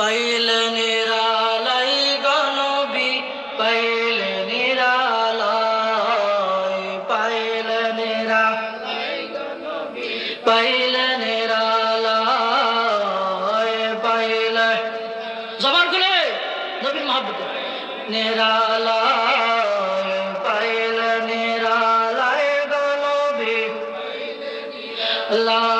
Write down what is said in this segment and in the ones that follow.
পাইলে নিরালাই গনবি পাইলে নিরালাই পাইলে নিরা পাইলে নিরালাই পাইলে জবান খুলে নবীর মহাব্বত। নিরালাই পাইলে নিরালাই গনবি লা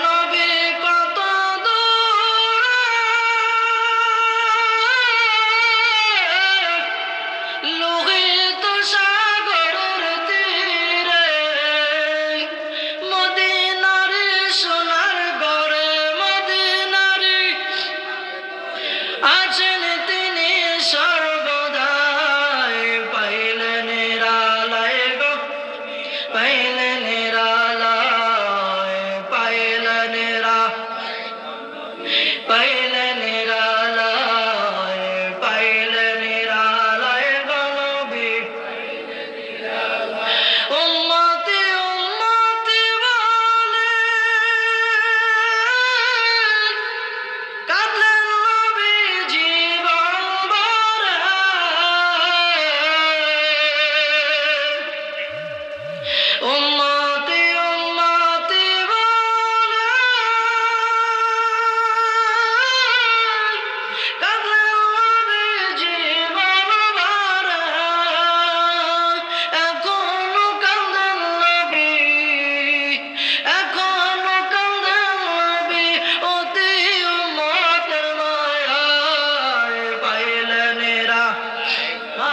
பயன்